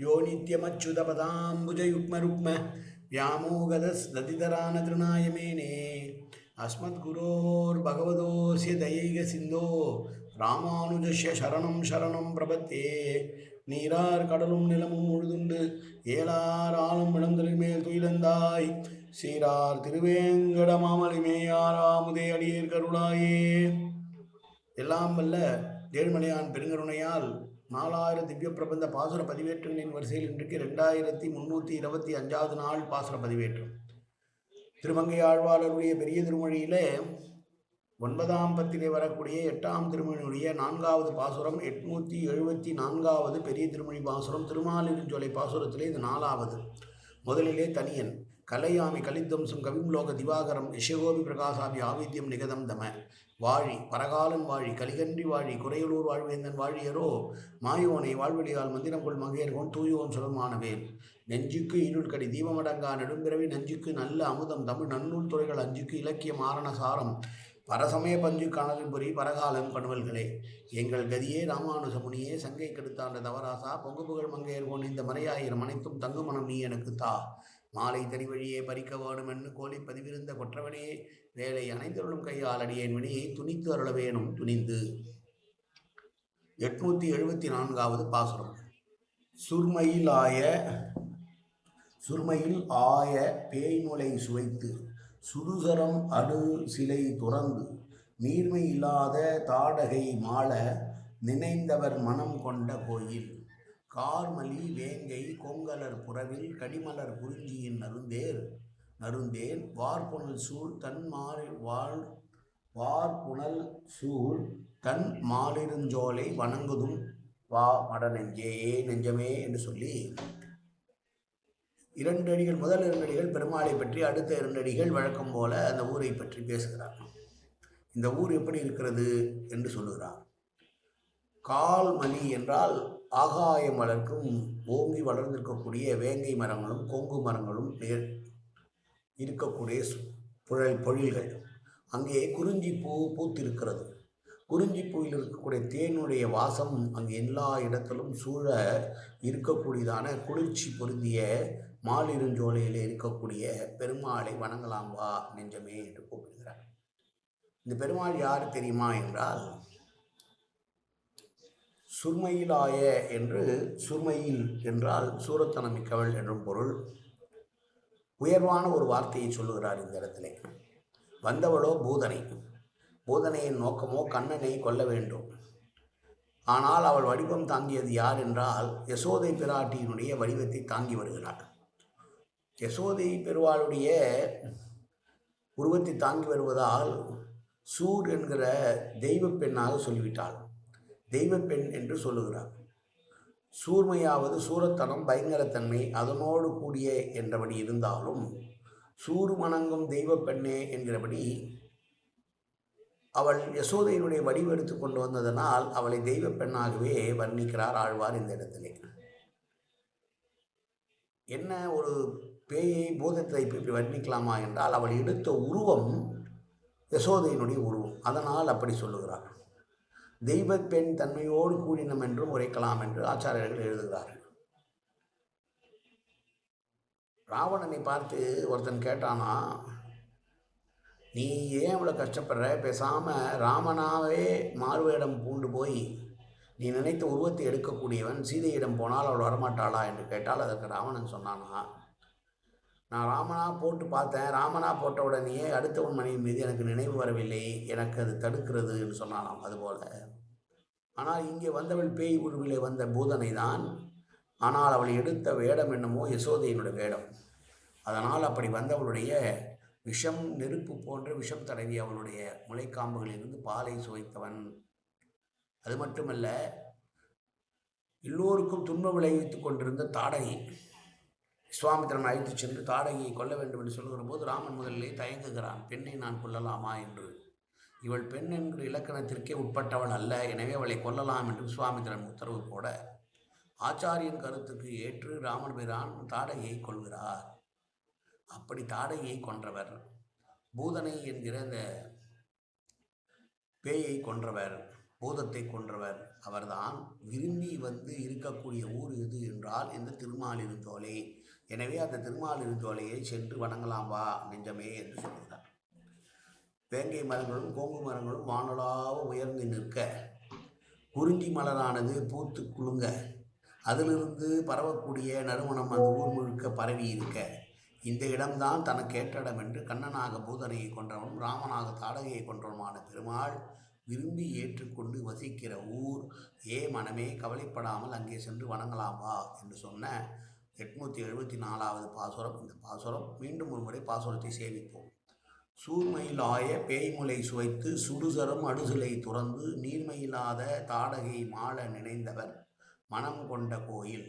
யோ நித்யமச்சுதபதாம்புஜயுக்மருக்ம व्यामोगदस्दतितरान तृणाय मेने अस्मद्गुरोर्भगवतोऽस्य दयैकसिन्धो ராமானுஜஸ்ய சரணம் சரணம் பிரபத்தே நீரார் கடலும் நிலமும் முழுதுண்டு ஏலார் ஆளும் இளந்தலின் மேல் துயிலந்தாய் சீரார் திருவேங்கட மாமலிமேயாராமுதே அடியேர் கருளாயே எல்லாம் வல்ல ஏழ்மலையான் பெருங்கருணையால் நாலாயிரம் திவ்ய பிரபந்த பாசுர பதிவேற்றங்களின் வரிசையில் இன்றைக்கு ரெண்டாயிரத்தி முந்நூற்றி இருபத்தி அஞ்சாவது நாள் பாசுர பதிவேற்றம். திருமங்கை ஆழ்வாளருடைய பெரிய திருமொழியிலே ஒன்பதாம் பத்திலே வரக்கூடிய எட்டாம் திருமொழியுடைய நான்காவது பாசுரம் எட்நூற்றி எழுபத்தி நான்காவது பெரிய திருமொழி பாசுரம் திருமாலிருஞ்சோலை பாசுரத்திலே இது நாலாவது. முதலிலே தனியன். கலையாமி கலித்தம்சம் கவிம்லோக திவாகரம் யசகோபி பிரகாசாபி ஆவித்யம் நிகதம் தம. வாழி பரகாலன் வாழி கலிகன்றி வாழி குறையலூர் வாழ்வேந்தன் வாழியரோ மாயோனை வாழ்வழியால் மந்திரம் கொள் மங்கையர்கோன் தூயோன் சுலமானவேல் நெஞ்சுக்கு இருள் கடி தீபமடங்கா நெடும்பிறவி நஞ்சுக்கு நல்ல அமுதம் தமிழ் நன்னூல் துறைகள் அஞ்சுக்கு இலக்கிய மாரணசாரம் பரசமய பஞ்சு கணலின்புறி பரகாலம் பணுவல்களே. எங்கள் கதியே ராமானுஜ முனியே சங்கை கெடுத்தாண்ட தவராசா பொங்கு புகழ் மங்கையர்கோன் இந்த மறையாயிரம் அனைத்தும் தங்குமணம் நீ எனக்கு தா. மாலை தனி வழியே பறிக்க வேணும் என்று கோழி பதிவிருந்த கொற்றவனே வேலை அனைந்தருளும் கையால் அடியேன் வினையை துணித்து அருள வேணும் துணிந்து. எட்நூற்றி எழுபத்தி நான்காவது பாசுரம். சுர்மையில் ஆய சுர்மையில் ஆய பேய்முலை சுவைத்து சுடுசரம் அடு சிலை துறந்து நீர்மை இல்லாத தாடகை மாள நினைந்தவர் மனம் கொண்ட கோயில். கார்மலி வேங்கை கொங்கலர் புறவில் கடிமலர் குறிஞ்சியின் நருந்தேர் நருந்தேன் வார்புணல் சூழ் தன் மாறி வாழ் வார்புணல் சூழ் தன் மாலிருஞ்சோலை வணங்குதும் வா மட நெஞ்சே ஏ நெஞ்சமே என்று சொல்லி. இரண்டு அடிகள் முதல் இரண்டு அடிகள் பெருமாளை பற்றி அடுத்த இரண்டு அடிகள் வழக்கம் போல அந்த ஊரை பற்றி பேசுகிறார். இந்த ஊர் எப்படி இருக்கிறது என்று சொல்லுகிறார். கால் மணி என்றால் ஆகாயம் வளர்க்கும் ஓங்கி வளர்ந்திருக்கக்கூடிய வேங்கை மரங்களும் கொங்கு மரங்களும் நேர் இருக்கக்கூடிய புழல் பொழில்கள். அங்கே குறிஞ்சி பூ பூத்திருக்கிறது. குறிஞ்சி பூவில் இருக்கக்கூடிய தேனுடைய வாசம் அங்கே எல்லா இடத்திலும் சூழ இருக்கக்கூடியதான குளிர்ச்சி பொருந்திய மாலிருஞ்சோலையில் இருக்கக்கூடிய பெருமாளை வணங்கலாம் வா நெஞ்சமே என்று கூப்பிடுகிறார். இந்த பெருமாள் யார் தெரியுமா என்றால் சுர்மையிலாய என்று சுர்மையில் என்றால் சூரத்தனமிக்கவள் என்றும் பொருள். உயர்வான ஒரு வார்த்தையை சொல்லுகிறார் இந்த இடத்துல. வந்தவளோ பூதனை. பூதனையின் நோக்கமோ கண்ணனை கொல்ல வேண்டும். ஆனால் அவள் வடிவம் தாங்கியது யார் என்றால் யசோதை பிராட்டியினுடைய வடிவத்தை தாங்கி வருகிறாள். யசோதை பெருவாளுடைய உருவத்தை தாங்கி வருவதால் சூர் என்கிற தெய்வ பெண்ணாக சொல்லிவிட்டாள். தெய்வ பெண் என்று சொல்லுகிறார். சூர்மையாவது சூரத்தனம் பயங்கரத்தன்மை அதனோடு கூடிய என்றபடி இருந்தாலும் சூறு வணங்கும் தெய்வ பெண்ணே என்கிறபடி அவள் யசோதையினுடைய வடிவெடுத்து கொண்டு வந்ததனால் அவளை தெய்வ பெண்ணாகவே வர்ணிக்கிறார் ஆழ்வார் இந்த இடத்திலே. என்ன ஒரு பேயை பூதத்தை இப்படி வர்ணிக்கலாமா என்றால் அவள் எடுத்த உருவம் யசோதையினுடைய உருவம். அதனால் அப்படி சொல்லுகிறார் தெய்வ பெண் தன்மையோடு கூடினம் என்றும் உரைக்கலாம் என்று ஆச்சாரியர்கள் எழுதுகிறார்கள். ராவணனை பார்த்து ஒருத்தன் கேட்டானா நீ ஏன் இவ்வளோ கஷ்டப்படுற? பேசாமல் ராமனாவே மாறுவேடம் பூண்டு போய் நீ நினைத்த உருவத்தை எடுக்கக்கூடியவன் சீதையிடம் போனால் அவள் வரமாட்டாளா? என்று கேட்டால் அதற்கு ராவணன் சொன்னானா நான் ராமனா போட்டு பார்த்தேன். ராமனா போட்ட உடனேயே அடுத்தவன் மனைவி மீது எனக்கு நினைவு வரவில்லை. எனக்கு அது தடுக்கிறதுன்னு சொன்னாலாம் அதுபோல். ஆனால் இங்கே வந்தவள் பேய் உருவிலே வந்த பூதனை தான் ஆனால் அவள் எடுத்த வேடம் என்னமோ யசோதையினுடைய வேடம். அதனால் அப்படி வந்தவளுடைய விஷம் நெருப்பு போன்ற விஷம் தடவி அவளுடைய முளைக்காம்புகளிலிருந்து பாலை சுவைத்தவன். அது மட்டுமல்ல எல்லோருக்கும் துன்ப விளைவித்து கொண்டிருந்த தாடகை விஸ்வாமித்திரன் அழைத்துச் சென்று தாடகையை கொல்ல வேண்டும் என்று சொல்கிற போது ராமன் முதலிலே தயங்குகிறான் பெண்ணை நான் கொல்லலாமா? என்று. இவள் பெண் என்கிற இலக்கணத்திற்கே உட்பட்டவள் அல்ல எனவே அவளை கொல்லலாம் என்று விஸ்வாமித்திரன் உத்தரவு போட ஆச்சாரியன் கருத்துக்கு ஏற்று ராமன் பிரான் தாடகையை கொள்கிறார். அப்படி தாடகையை கொன்றவர் பூதனை என்கிற அந்த பேயை கொன்றவர் பூதத்தை கொன்றவர் அவர்தான் விரும்பி வந்து இருக்கக்கூடிய ஊர் எது என்றால் இந்த திருமாலிருந்தோலை எனவே அந்த திருமாலிருந்தோலையை சென்று வணங்கலாம் வா நெஞ்சமே என்று சொல்கிறார் வேங்கை மரங்களும் கோங்கு மரங்களும் வானலாக உயர்ந்து நிற்க குறிஞ்சி மலரானது பூத்து குலுங்க அதிலிருந்து பரவக்கூடிய நறுமணம் அந்த ஊர் முழுக்க பரவி இருக்க இந்த இடம்தான் தனக்கு ஏற்றடம் என்று கண்ணனாக பூதனையை கொன்றவனும் ராமனாக தாடகையை கொன்றவனுமான பெருமாள் விரும்பி ஏற்றுக்கொண்டு வசிக்கிற ஊர் ஏ மனமே கவலைப்படாமல் அங்கே சென்று வணங்கலாம் வா என்று சொன்ன எட்நூற்றி எழுபத்தி நாலாவது பாசுரம். இந்த பாசுரம் மீண்டும் ஒரு முறை பாசுரத்தை சேவிப்போம் சூர்மையிலாய பேய்முலை சுவைத்து சுடுசரம் அடுசுலை துறந்து நீர்மையில்லாத தாடகை மாள நினைந்தவர் மனம் கொண்ட கோயில்.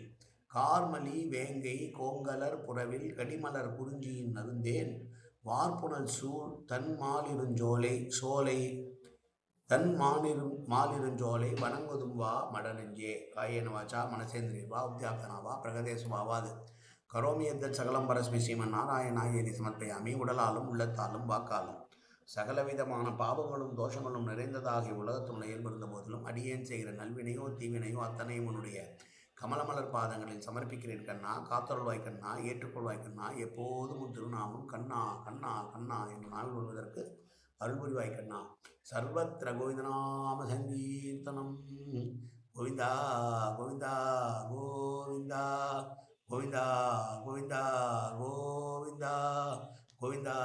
கார்மலி வேங்கை கோங்கலர் புறவில் கடிமலர் குறிஞ்சியின் நருந்தேன் வார்ப்புணல் சூழ் தன் மாலிருஞ்சோலை சோலை தன் மாலிரு மாலிருஞ்சோலை வணங்குதும் வா மடநெஞ்சே காயேன வாச்சா மனசேந்திரி வா உத்தியாபனா வா பிரகதேசுவாவாது கரோமியத்தல் சகலம் பரஸ்மி ஸ்ரீமன் நாராயணாயதி சமர்ப்பயாமி உடலாலும் உள்ளத்தாலும் வாக்காலும். சகலவிதமான பாவங்களும் தோஷங்களும் நிறைந்ததாகிய உலகத்துள்ள இயல்பிருந்த போதிலும் அடியேன் செய்கிற நல்வினையோ தீவினையோ அத்தனையும் உன்னுடைய கமலமலர் பாதங்களில் சமர்ப்பிக்கிறேன் கண்ணா காத்தருள்வாய் கண்ணா ஏற்றுக்கொள்வாய் கண்ணா எப்போதும் திருநாமும் கண்ணா கண்ணா கண்ணா என்று நாள் கொள்வதற்கு அருள்புரிவாய் கண்ணா சர்வத்திர கோவிந்தநாம சங்கீர்த்தனம் கோவிந்தா கோவிந்தா கோவிந்தா கோவிந்தா கோவிந்தா கோவிந்தா கோவிந்தா